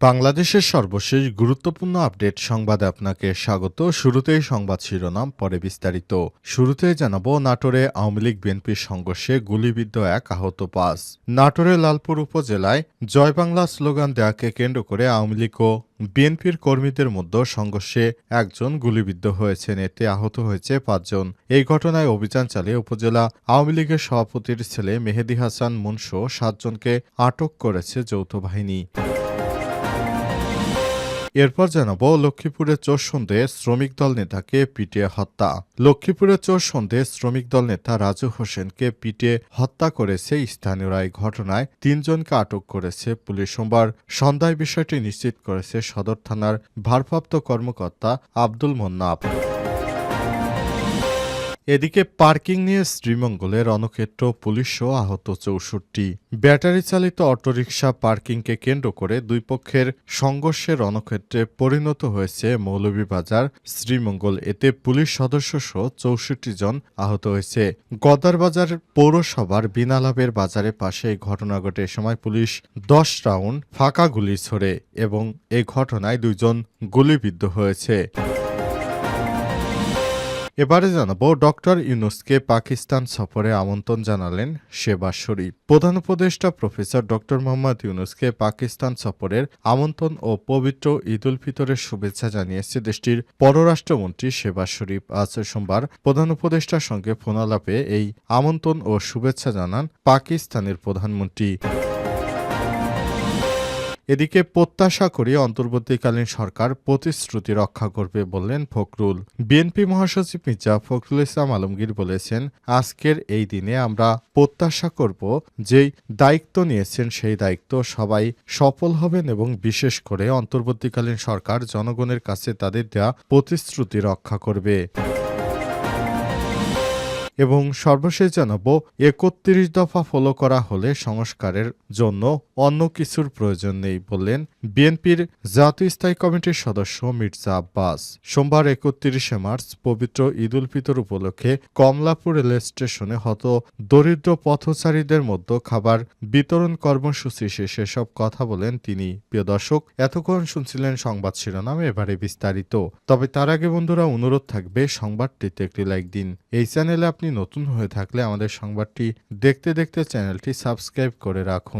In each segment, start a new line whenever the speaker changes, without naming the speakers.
বাংলাদেশের সর্বশেষ গুরুত্বপূর্ণ আপডেট সংবাদে আপনাকে স্বাগত। শুরুতেই সংবাদ শিরোনাম, পরে বিস্তারিত। শুরুতে জানাব, নাটোরে আওয়ামী লীগ বিএনপির সংঘর্ষে গুলিবিদ্ধ এক আহত পাঁচ। নাটোরের লালপুর উপজেলায় জয় বাংলা স্লোগান দেয়াকে কেন্দ্র করে আওয়ামী লীগ ও বিএনপির কর্মীদের মধ্যে সংঘর্ষে একজন গুলিবিদ্ধ হয়েছেন। এতে আহত হয়েছে পাঁচজন। এই ঘটনায় অভিযান চালিয়ে উপজেলা আওয়ামী লীগের সভাপতির ছেলে মেহেদি হাসান মুনশো সাতজনকে আটক করেছে যৌথ বাহিনী। এরপর জানাব লক্ষ্মীপুরে চোর সন্দেহে শ্রমিক দল নেতাকে পিটিয়ে হত্যা। লক্ষ্মীপুরে চোর সন্দেহে শ্রমিক দল নেতা রাজু হোসেনকে পিটিয়ে হত্যা করেছে স্থানীয়রা। এই ঘটনায় তিনজনকে আটক করেছে পুলিশ। সোমবার সন্ধ্যায় বিষয়টি নিশ্চিত করেছে সদর থানার ভারপ্রাপ্ত কর্মকর্তা আব্দুল মোন্নাফ এদিকে পার্কিং নিয়ে শ্রীমঙ্গলের রণক্ষেত্র পুলিশও আহত চৌষট্টি। ব্যাটারি চালিত অটোরিকশা পার্কিংকে কেন্দ্র করে দুই পক্ষের সংঘর্ষে রণক্ষেত্রে পরিণত হয়েছে মৌলভীবাজার, শ্রীমঙ্গল। এতে পুলিশ সদস্য সহ চৌষট্টি জন আহত হয়েছে। গদারবাজার পৌরসভার বিনালাভের বাজারের পাশে এই ঘটনা ঘটে। সময় পুলিশ দশ রাউন্ড ফাঁকা গুলি ছোড়ে এবং এই ঘটনায় দুইজন গুলিবিদ্ধ হয়েছে। এবারে জানাব ডক্টর ইউনুসকে পাকিস্তান সফরে আমন্ত্রণ জানালেন শেবাজ শরীফ। প্রধান উপদেষ্টা প্রফেসর ডক্টর মোহাম্মদ ইউনুসকে পাকিস্তান সফরের আমন্ত্রণ ও পবিত্র ঈদ উল ফিতরের শুভেচ্ছা জানিয়েছে দেশটির পররাষ্ট্রমন্ত্রী শেবাজ শরীফ। আজ সোমবার প্রধান উপদেষ্টার সঙ্গে ফোনালাপে এই আমন্ত্রণ ও শুভেচ্ছা জানান পাকিস্তানের প্রধানমন্ত্রী। এদিকে প্রত্যাশা করি অন্তর্বর্তীকালীন সরকার প্রতিশ্রুতি রক্ষা করবে বললেন ফখরুল। বিএনপি মহাসচিব মির্জা ফখরুল ইসলাম আলমগীর বলেছেন, আজকের এই দিনে আমরা প্রত্যাশা করব যেই দায়িত্ব নিয়েছেন সেই দায়িত্ব সবাই সফল হবেন এবং বিশেষ করে অন্তর্বর্তীকালীন সরকার জনগণের কাছে তাদের দেওয়া প্রতিশ্রুতি রক্ষা করবে। এবং সর্বশেষ জানাব, একত্রিশ দফা ফলো করা হলে সংস্কারের জন্য অন্য কিছুর প্রয়োজন নেই বললেন বিএনপির জাতীয় স্থায়ী কমিটির সদস্য মির্জা আব্বাস। সোমবার একত্রিশে মার্চ পবিত্র ঈদ উল ফিতর উপলক্ষে কমলাপুর রেল স্টেশনে হত দরিদ্র পথচারীদের মধ্যে খাবার বিতরণ কর্মসূচি শেষে সব কথা বলেন তিনি। প্রিয় দর্শক, এতক্ষণ শুনছিলেন সংবাদ শিরোনাম, এবারে বিস্তারিত। তবে তার আগে বন্ধুরা, অনুরোধ থাকবে সংবাদটিতে একটি লাইক দিন। এই চ্যানেলে আপনি নতুন হয়ে থাকলে আমাদের সংবাদটি দেখতে দেখতে চ্যানেলটি সাবস্ক্রাইব করে রাখুন।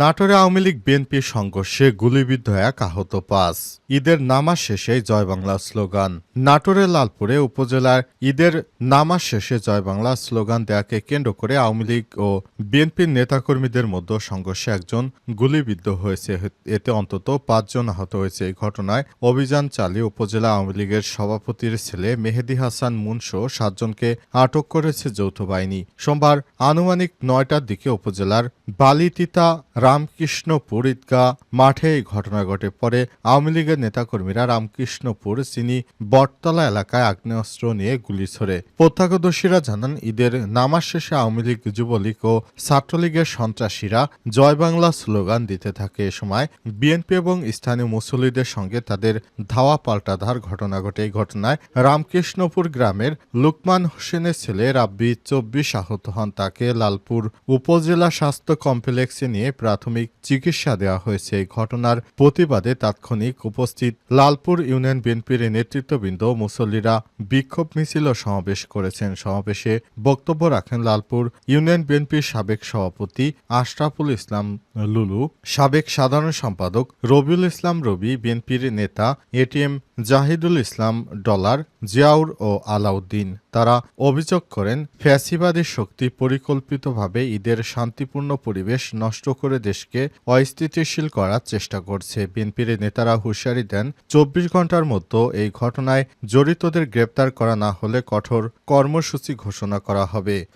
নাটোরে আওয়ামী লীগ বিএনপির সংঘর্ষে গুলিবিদ্ধ এক আহত পাঁচ। ঈদের নামাজ শেষে জয় বাংলা স্লোগান। নাটোরের লালপুরে উপজেলার ঈদের নামাজ শেষে জয় বাংলা স্লোগান দেয়াকে কেন্দ্র করে আওয়ামী লীগ ও বিএনপির নেতাকর্মীদের মধ্যে সংঘর্ষে একজন গুলিবিদ্ধ হয়েছে। এতে অন্তত পাঁচজন আহত হয়েছে। এই ঘটনায় অভিযান চালিয়ে উপজেলা আওয়ামী লীগের সভাপতির ছেলে মেহেদি হাসান মুনসহ সাতজনকে আটক করেছে যৌথ বাহিনী। সোমবার আনুমানিক নয়টার দিকে উপজেলার বালিতিতা রামকৃষ্ণপুর ঈদগাহ মাঠে এই ঘটনা ঘটে। পরে আওয়ামী লীগের নেতাকর্মীরা রামকৃষ্ণপুর চিনি বটতলা এলাকায় আগ্নেয়াস্ত্র নিয়ে গুলি ছোড়ে। প্রত্যক্ষদর্শীরা জানান, ঈদের নামাজ শেষে আওয়ামী লীগ যুবলীগ ও ছাত্রলীগের সন্ত্রাসীরা জয় বাংলা স্লোগান দিতে থাকে। এ সময় বিএনপি এবং স্থানীয় মুসল্লিদের সঙ্গে তাদের ধাওয়া পাল্টাধার ঘটনা ঘটে। এই ঘটনায় রামকৃষ্ণপুর গ্রামের লুকমান হোসেনের ছেলে রাব্বি চব্বিশ আহত হন। তাকে লালপুর উপজেলা স্বাস্থ্য কমপ্লেক্সে নিয়ে প্রাথমিক চিকিৎসা দেওয়া হয়েছে। এই ঘটনার প্রতিবাদে তাৎক্ষণিক উপস্থিত লালপুর ইউনিয়ন বিএনপির নেতৃত্ববৃন্দ মুসল্লিরা বিক্ষোভ মিছিল ও সমাবেশ করেছেন। সমাবেশে বক্তব্য রাখেন লালপুর ইউনিয়ন বিএনপির সাবেক সভাপতি আশরাফুল ইসলাম লুলু, সাবেক সাধারণ সম্পাদক রবিউল ইসলাম রবি, বিএনপির নেতা এটিএম জাহিদুল ইসলাম ডলার, জিয়াউর ও আলাউদ্দিন। তারা অভিযোগ করেন, ফ্যাসিবাদী শক্তি পরিকল্পিতভাবে ঈদের শান্তিপূর্ণ পরিবেশ নষ্ট করে দেশকে অস্থিতিশীল করার চেষ্টা করছে। বিএনপির নেতারা হুঁশিয়ারি দেন, চব্বিশ ঘণ্টার মধ্যে এই ঘটনায় জড়িতদের গ্রেপ্তার করা না হলে কঠোর কর্মসূচি ঘোষণা করা হবে।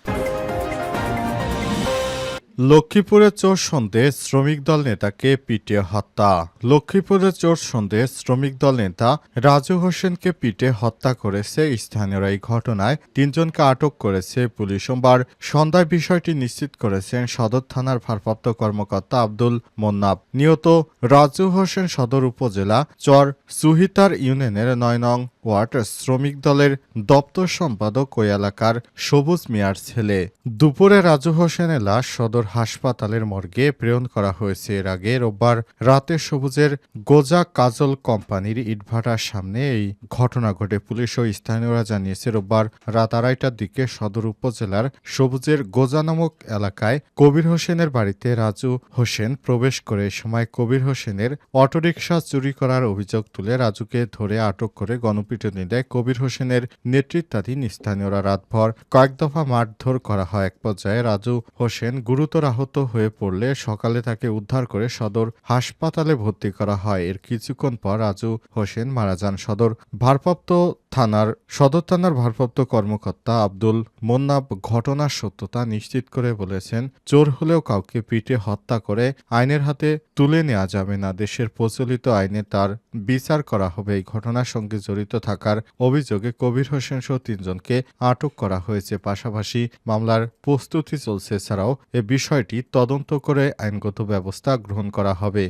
লক্ষ্মীপুরে চোর সন্দেহে শ্রমিক দল নেতাকে পিটিয়ে হত্যা। লক্ষ্মীপুরে চোর সন্দেহে শ্রমিক দল নেতা রাজু হোসেনকে পিটে হত্যা করেছে স্থানীয়রা। এই ঘটনায় তিনজনকে আটক করেছে পুলিশ। সোমবার সন্ধ্যায় বিষয়টি নিশ্চিত করেছেন সদর থানার ভারপ্রাপ্ত কর্মকর্তা আব্দুল মোন্নাব। নিহত রাজু হোসেন সদর উপজেলা চর সুহিতার ইউনিয়নের নয় নং ওয়ার্ড শ্রমিক দলের দপ্তর সম্পাদক ওই এলাকার সবুজ মিয়ার ছেলে। দুপুরে রাজু হোসেনের লাশ সদর হাসপাতালের মর্গে প্রেরণ করা হয়েছে। এর আগে রোববার রাতে সবুজের গোজা কাজল কোম্পানির ইটভাটার সামনে এই ঘটনা ঘটে। পুলিশ ও স্থানীয়রা জানিয়েছে, রোববার রাত আড়াইটার দিকে সদর উপজেলার সবুজের গোজা নামক এলাকায় কবির হোসেনের বাড়িতে রাজু হোসেন প্রবেশ করে। সময় কবির হোসেনের অটোরিকশা চুরি করার অভিযোগ তুলে রাজুকে ধরে আটক করে গণপিটুনি দেয় কবির হোসেনের নেতৃত্বাধীন স্থানীয়রা। রাতভর কয়েক দফা মারধর করা হয়। এক পর্যায়ে রাজু হোসেন গুরুতর আহত হয়ে পড়লে সকালে তাকে উদ্ধার করে সদর হাসপাতালে ভর্তি করা হয়। এর কিছুক্ষণ পর রাজু হোসেন মারা যান। সদর ভারপ্রাপ্ত থানার সদর থানার ভারপ্রাপ্ত কর্মকর্তা আব্দুল মোন্নাব ঘটনার সত্যতা নিশ্চিত করে বলেছেন, চোর হলেও কাউকে পিটে হত্যা করে আইনের হাতে তুলে নেওয়া যাবে না। দেশের প্রচলিত আইনে তার বিচার করা হবে। এই ঘটনার সঙ্গে জড়িত থাকার অভিযোগে কবির হোসেন সহ তিনজনকে আটক করা হয়েছে। পাশাপাশি মামলার প্রস্তুতি চলছে, এছাড়াও এ বিষয়টি তদন্ত করে আইনগত ব্যবস্থা গ্রহণ করা হবে।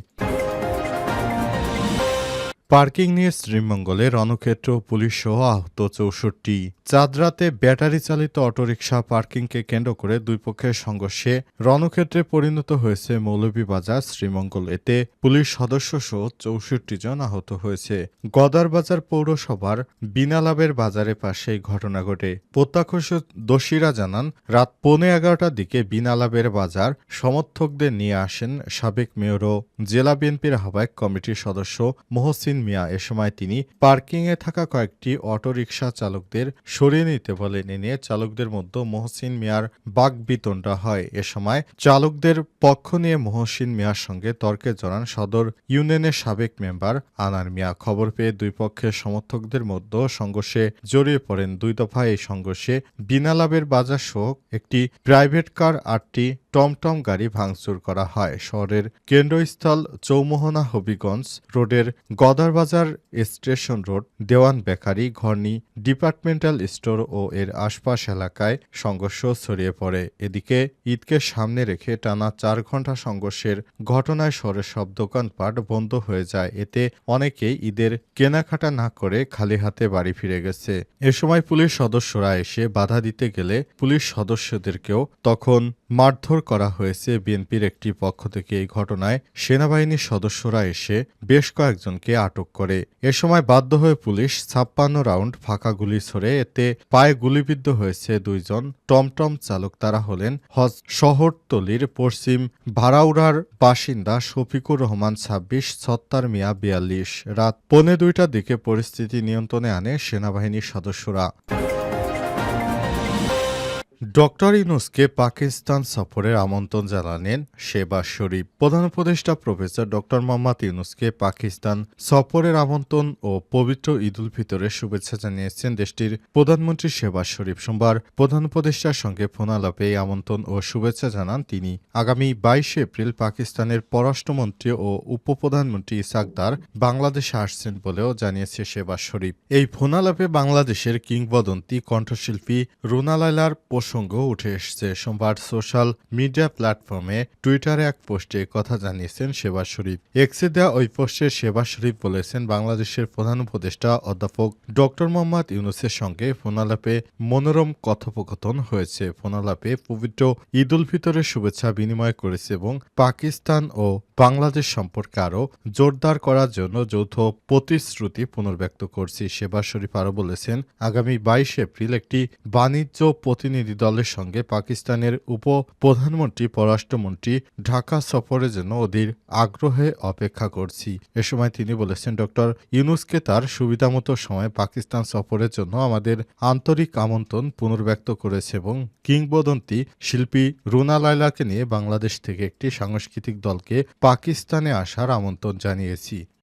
পার্কিং নিয়ে শ্রীমঙ্গলে রণক্ষেত্র, পুলিশ সহ আহত চৌষট্টি। চাঁদরাতে ব্যাটারি চালিত অটোরিকশা পার্কিংকে কেন্দ্র করে দুই পক্ষের সংঘর্ষে রণক্ষেত্রে পরিণত হয়েছে মৌলভীবাজার শ্রীমঙ্গল এতে পুলিশ সদস্য সহ চৌষট্টি জন আহত হয়েছে। গদারবাজার পৌরসভার বিনালাবের বাজারের পাশে এই ঘটনা ঘটে। প্রত্যক্ষদর্শীরা জানান, রাত পৌনে এগারোটার দিকে বিনালাবের বাজার সমর্থকদের নিয়ে আসেন সাবেক মেয়র ও জেলা বিএনপির আহ্বায়ক কমিটির সদস্য মহসিন মিয়া। এ সময় তিনি পার্কিংয়ে থাকা কয়েকটি অটোরিকশা চালকদের সরিয়ে নিতে বলে নিয়ে চালকদের মধ্যে মহসিন মিয়ার বাগবিতণ্ডা হয়। এ সময় চালকদের পক্ষ নিয়ে মহসিন মিয়ার সঙ্গে তর্কে জড়ান সদর ইউনিয়নের সাবেক মেম্বার আনার মিয়া। খবর পেয়ে দুই পক্ষের সমর্থকদের মধ্যে সংঘর্ষে জড়িয়ে পড়েন। দুই দফায় এই সংঘর্ষে বিনালাভের বাজার সহ একটি প্রাইভেট কার আটটি টমটম গাড়ি ভাঙচুর করা হয়। শহরের কেন্দ্রস্থল চৌমোহনা হবিগঞ্জ রোডের Gadarbazar station road, Dewan bakery Ghorni departmental store ও এর আশপাশ এলাকায় সংঘর্ষ ছড়িয়ে পড়ে। এদিকে ঈদকে সামনে রেখে টানা চার ঘণ্টা সংঘর্ষের ঘটনায় শহরের সব দোকানপাট বন্ধ হয়ে যায়। এতে অনেকেই ঈদের কেনাকাটা না করে খালি হাতে বাড়ি ফিরে গেছে। এ সময় পুলিশ সদস্যরা এসে বাধা দিতে গেলে পুলিশ সদস্যদেরকেও তখন মারধর করা হয়েছে বিএনপির একটি পক্ষ থেকে এই ঘটনায়। সেনাবাহিনীর সদস্যরা এসে বেশ কয়েকজনকে আটক করে। এ সময় বাধ্য হয়ে পুলিশ ছাপ্পান্ন রাউন্ড ফাঁকা গুলি ছড়ে এতে পায়ে গুলিবিদ্ধ হয়েছে দুইজন। টমটম চালক তারা হলেন হজ শহরতলির পশ্চিম ভাড়াউড়ার বাসিন্দা শফিকুর রহমান ছাব্বিশ ছত্তার মিয়া বিয়াল্লিশ। রাত পৌনে দুইটার দিকে পরিস্থিতি নিয়ন্ত্রণে আনে সেনাবাহিনীর সদস্যরা। ডক্টর ইউনুসকে পাকিস্তান সফরের আমন্ত্রণ জানালেন শেবাজ শরীফ প্রধান উপদেষ্টা প্রফেসর ডক্টর মোহাম্মদ ইউনুসকে পাকিস্তান সফরের আমন্ত্রণ ও পবিত্র ঈদ উল ফিতরের শুভেচ্ছা জানিয়েছেন দেশটির প্রধানমন্ত্রী শেবাজ শরীফ সোমবার। প্রধান উপদেষ্টার সঙ্গে ফোনালাপে এই আমন্ত্রণ ও শুভেচ্ছা জানান তিনি। আগামী বাইশে এপ্রিল পাকিস্তানের পররাষ্ট্রমন্ত্রী ও উপপ্রধানমন্ত্রী ইসাকদার বাংলাদেশে আসছেন বলেও জানিয়েছে শেবাজ শরীফ। এই ফোনালাপে বাংলাদেশের কিংবদন্তি কণ্ঠশিল্পী রুনা লাইলার প্রসঙ্গ উঠে এসেছে সোমবার সোশ্যাল মিডিয়া প্ল্যাটফর্মে টুইটারে এক পোস্টে কথা জানিয়েছেন সেবা শরীফ। এক্সে দেওয়া ওই পোস্টে সেবা শরীফ বলেছেন বাংলাদেশের প্রধান উপদেষ্টা অধ্যাপক ডক্টর মোহাম্মদ ইউনুসের সঙ্গে ফোনালাপে মনোরম কথোপকথন হয়েছে। ফোনালাপে পবিত্র ঈদ উল ফিতরের শুভেচ্ছা বিনিময় করেছে এবং পাকিস্তান ও বাংলাদেশ সম্পর্কে আরও জোরদার করার জন্য যৌথ প্রতিশ্রুতি পুনর্ব্যক্ত করছি শেবাজ শরীফ। আরও বলেছেন, আগামী বাইশ এপ্রিল একটি বাণিজ্য প্রতিনিধি দলের সঙ্গে পাকিস্তানের উপ প্রধানমন্ত্রী পররাষ্ট্রমন্ত্রী ঢাকা সফরের জন্য অধীর আগ্রহে অপেক্ষা করছি। এ সময় তিনি বলেছেন ডক্টর ইউনুসকে তার সুবিধামতো সময় পাকিস্তান সফরের জন্য আমাদের আন্তরিক আমন্ত্রণ পুনর্ব্যক্ত করেছে এবং কিংবদন্তি শিল্পী রুনা লাইলাকে নিয়ে বাংলাদেশ থেকে একটি সাংস্কৃতিক দলকে পাকিস্তানে আসার আমন্ত্রণ জানিয়েছি।